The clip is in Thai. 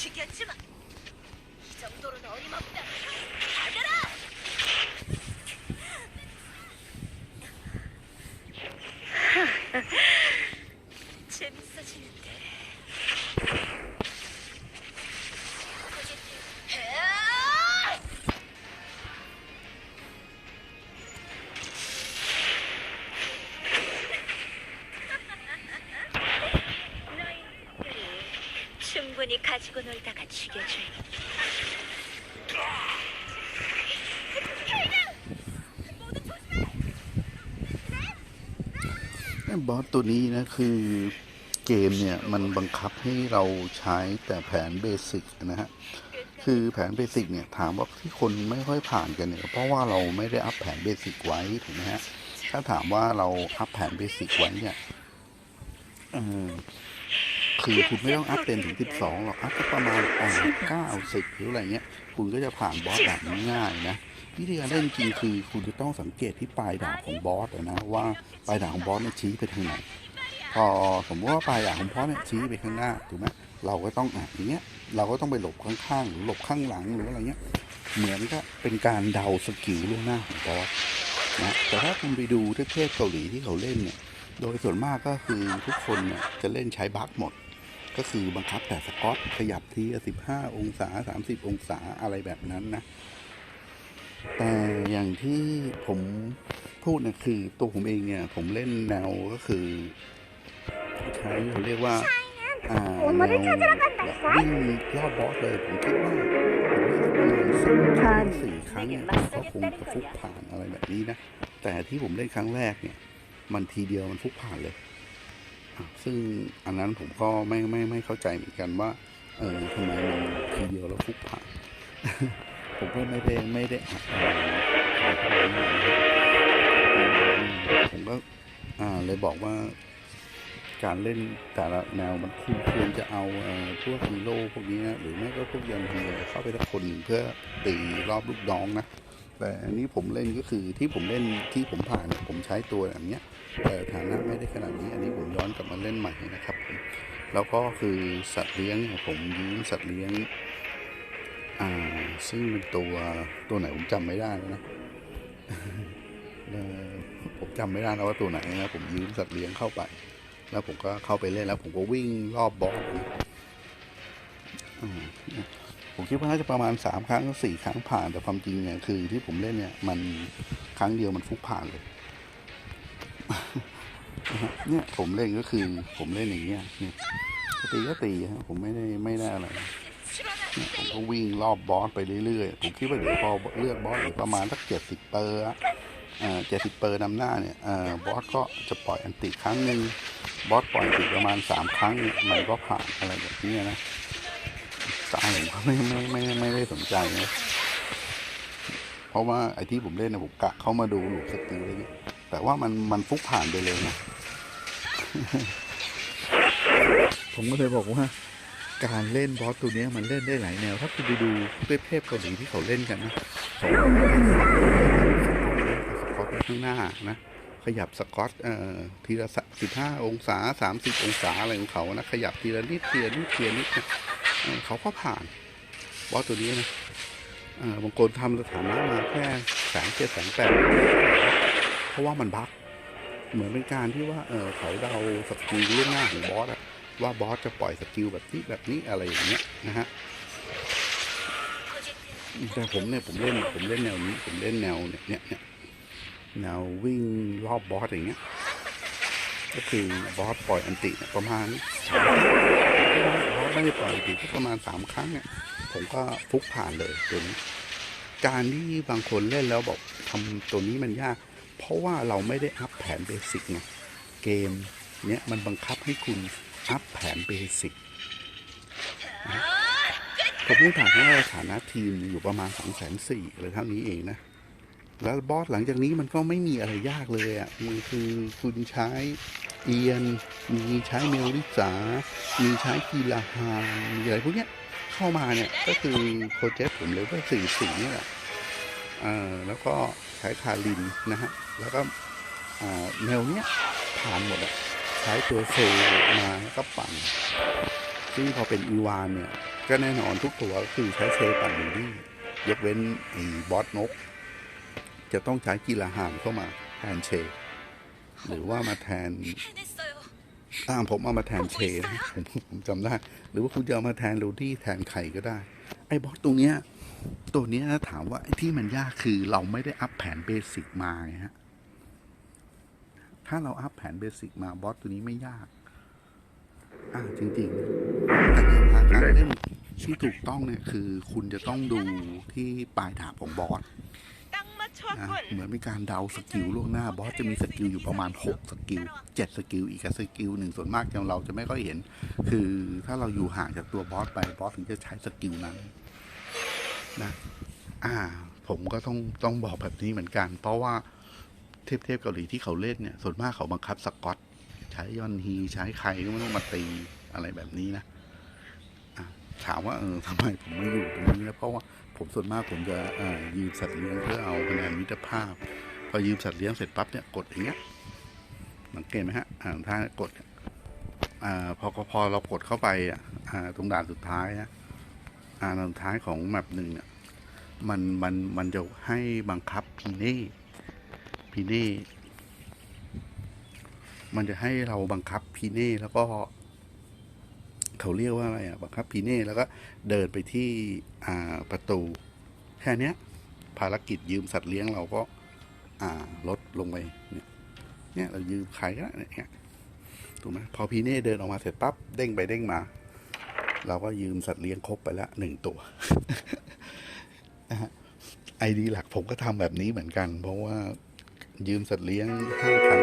죽였지만 이 정도로는 어림없다. 충분히 가지고 놀다가 죽여줄. บอสตัวนี้นะคือเกมเนี่ยมันบังคับให้เราใช้แต่แผนเบสิกนะฮะคือแผนเบสิกเนี่ยถามว่าที่คนไม่ค่อยผ่านกันเนี่ยเพราะว่าเราไม่ได้อัพแผนเบสิกไว้ถูกไหมฮะถ้าถามว่าเราอัพแผนเบสิกไว้เนี่ยเออ คือคุณไม่ต้องอัพเต็มถึง 12 หรอก อัพก็ประมาณอ่า9 10หรืออะไรเงี้ย คุณก็จะผ่านบอสแบบง่ายนะ วิธีการเล่นจริงคือคุณจะต้องสังเกตที่ปลายดาบของบอสนะว่าปลายดาบของบอสเนี่ยชี้ไปทางไหน พอสมมติว่าปลายดาบของบอสเนี่ยชี้ไปข้างหน้าถูกไหมเราก็ต้องอะอย่างเงี้ย เราก็ต้องไปหลบข้างๆหรือหลบข้างหลังหรืออะไรเงี้ย เหมือนก็เป็นการเดาสกิลล่วงหน้าของบอสนะแต่ถ้าคุณไปดูเทพเกาหลีที่เขาเล่นเนี่ยโดยส่วนมากก็คือทุกคนเนี่ยจะเล่นใช้บัคหมด ก็คือบังคับแต่สกอตขยับทีสิบห้าองศาสามสิบองศาอะไรแบบนั้นนะ แต่อย่างที่ผมพูดนะคือตัวผมเองเนี่ย ผมเล่นแนวก็คือ ใช้เขาเรียกว่าอ่าแนวแบบวิ่งรอบบอสเลย ผมคิดว่าผมเล่นประมาณสี่ครั้งเนี่ยผมก็คงจะฟุกผ่านอะไรแบบนี้นะ แต่ที่ผมเล่นครั้งแรกเนี่ย มันทีเดียวมันฟุกผ่านเลยอะ ซึ่งอันนั้นผมก็ไม่ไม่ไม่เข้าใจเหมือนกันว่า เออทำไมมันทีเดียวแล้วฟุกผ่านผมก็ไม่ได้ไม่ได้อัดผมก็อ่าเลยบอกว่าการเล่นแต่ละแนวมันคุณควรจะเอาเอ่อพวกฮีโร่พวกนี้นะหรือไม่ก็พวกยันฮีโร่เข้าไปสักคนเพื่อตีรอบลูกน้องนะ แต่อันนี้ผมเล่นก็คือที่ผมเล่นที่ผมผ่านผมใช้ตัวแบบเนี้ยแต่ฐานะไม่ได้ขนาดนี้ อันนี้ผมย้อนกลับมาเล่นใหม่นะครับแล้วก็คือสัตว์เลี้ยงผมยืมสัตว์เลี้ยงอ่าซึ่งเป็นตัวตัวไหนผมจำไม่ได้นะผมจำไม่ได้แล้วว่าตัวไหนนะผมยืมสัตว์เลี้ยงเข้าไป แล้วผมก็เข้าไปเล่นแล้วผมก็วิ่งรอบบอสอ่า ผมคิดว่าน่าจะประมาณสามครั้งสี่ครั้งผ่านแต่ความจริงเนี่ยคือที่ผมเล่นเนี่ยมันครั้งเดียวมันฟุกผ่านเลย เนี่ยผมเล่นก็คือผมเล่นอย่างเงี้ยเนี่ยตีก็ตีฮะผมไม่ได้ไม่ได้อะไรผมก็วิ่งรอบบอสไปเรื่อยๆ ผมคิดว่าเดี๋ยวพอเลือกบอสอีกประมาณสักเจ็ดสิบเปอร์เจ็ดสิบเปอร์นำหน้าเนี่ยอบอสก็จะปล่อยอันติครั้งหนึ่งบอสปล่อยอันติประมาณสามครั้งมันก็ผ่านอะไรแบบนี้นะ สาผมก็ไม่ไม่ไม่ไม่ได้สนใจนะเพราะว่าไอ้ที่ผมเล่นนะผมกะเข้ามาดูหลุดสกิลอะไรเงี้ยแต่ว่ามันมันฟุกผ่านไปเลยนะผมก็เลยบอกว่า การเล่นบอสตัวนี้มันเล่นได้หลายแนว ถ้าคุณไปดูเทพเกาหลีที่เขาเล่นกันนะเขาสกอตข้างหน้านะขยับสกอตเอ่อทีละสิบห้าองศาสามสิบองศาอะไรของเขานะขยับทีละนิดทีละนิดทีละนิดนะ เขาก็ผ่านบอสตัวนี้นะบางคนทำสถานะมาแค่แสนเจ็ดแสนแปดเพราะว่ามันบั๊กเหมือนเป็นการที่ว่าเออเขาเดาสกิลล่วงหน้าของบอสอะว่าบอสจะปล่อยสกิลแบบนี้แบบนี้อะไรอย่างเงี้ยนะฮะแต่ผมเนี่ยผมเล่นผมเล่นแนวนี้ ผมเล่นแนวเนี่ยเนี่ยเนี่ยแนววิ่งรอบบอสอย่างเงี้ย ก็คือบอสปล่อยอันติเนี่ยประมาณ ได้ปล่อยอันติก็ประมาณสามครั้งเนี่ย ผมก็ฟุกผ่านเลยตัวนี้ การที่บางคนเล่นแล้วบอกทำตัวนี้มันยาก เพราะว่าเราไม่ได้อัพแผนเบสิกไงเกมเนี้ยมันบังคับให้คุณอัพแผนเบสิกผมเล่นผ่านทั้งฐานะทีมอยู่ประมาณสองแสนสี่อะไรเท่านี้เองนะ แล้วบอสหลังจากนี้มันก็ไม่มีอะไรยากเลยอะ่ะมันคือคุณใช้ เอียน มีใช้เมลลิสา มีใช้กีฬาฮานมีอะไรพวกเนี้ยเข้ามาเนี่ยก็คือโปรเจกต์ผมเลยว่าสี่สีนี่แหละอ่อแล้วก็ใช้คารินนะฮะ แล้วก็อ่าแนวเนี้ยผ่านหมดอะใช้ตัวโซลมาแล้วก็ปั่น ซึ่งพอเป็นอีวานเนี่ยก็แน่นอนทุกตัวคือใช้เซลปั่นอยู่ดียกเว้นไอ้บอสนก จะต้องใช้กีฬาหามเข้ามาแทนเช หรือว่ามาแทนอ่าผมเอามาแทนเชนผมผมจำได้ หรือว่าคุณจะเอามาแทนโรดี้แทนไข่ก็ได้ ไอ้บอสตรงเนี้ยตัวเนี้ยถ้าถามว่าที่มันยากคือเราไม่ได้อัพแผนเบสิกมาไงฮะ ถ้าเราอัพแผนเบสิกมาบอสตัวนี้ไม่ยาก อ่าจริงๆแต่นทางการเล่นที่ถูกต้องเนี่ยคือ คุณจะต้องดูที่ปลายถามของบอส นะเหมือนมีการเดาสกิลล่วงหน้าบอสจะมีสกิลอยู่ประมาณ 6 สกิล 7 สกิล อีกสกิลหนึ่งส่วนมากเราจะไม่ค่อยเห็น คือถ้าเราอยู่ห่างจากตัวบอสไปบอสถึงจะใช้สกิลนั้นนะอ่า ผมก็ต้องต้องบอกแบบนี้เหมือนกัน เพราะว่าเทพเทพเกาหลีที่เขาเล่นเนี่ย ส่วนมากเขาบังคับสกอตใช้ยอนฮีใช้ใครก็ไม่ต้องมาตีอะไรแบบนี้นะถามว่าเออทำไมผมไม่อยู่ตรงนี้นะเพราะว่า ผมส่วนมากผมจะยืมสัตว์เลี้ยงเพื่อเอาคะแนนมิตรภาพ พอยืมสัตว์เลี้ยงเสร็จปั๊บเนี่ยกดอย่างเงี้ยสังเกตไหมฮะอ่าถ้ากดอ่าพอพอเรากดเข้าไปอะอ่าตรงด่านสุดท้ายนะอ่าด่านสุดท้ายของแมปหนึ่งเนี่ยมันมันมันจะให้บังคับพีเน่พีเน่มันจะให้เราบังคับพีเน่แล้วก็ เขาเรียกว่าอะไรอะบังคับพีเน่แล้วก็เดินไปที่อ่าประตู แค่เนี้ยภารกิจยืมสัตว์เลี้ยงเราก็อ่าลดลงไปเนี่ยเนี่ยเรายืมใครก็ได้เนี่ยถูกไหมพอพีเน่เดินออกมาเสร็จปั๊บเด้งไปเด้งมา เราก็ยืมสัตว์เลี้ยงครบไปละหนึ่งตัวนะฮะไอดีหลักผมก็ทำแบบนี้เหมือนกัน เพราะว่ายืมสัตว์เลี้ยงห้าพัน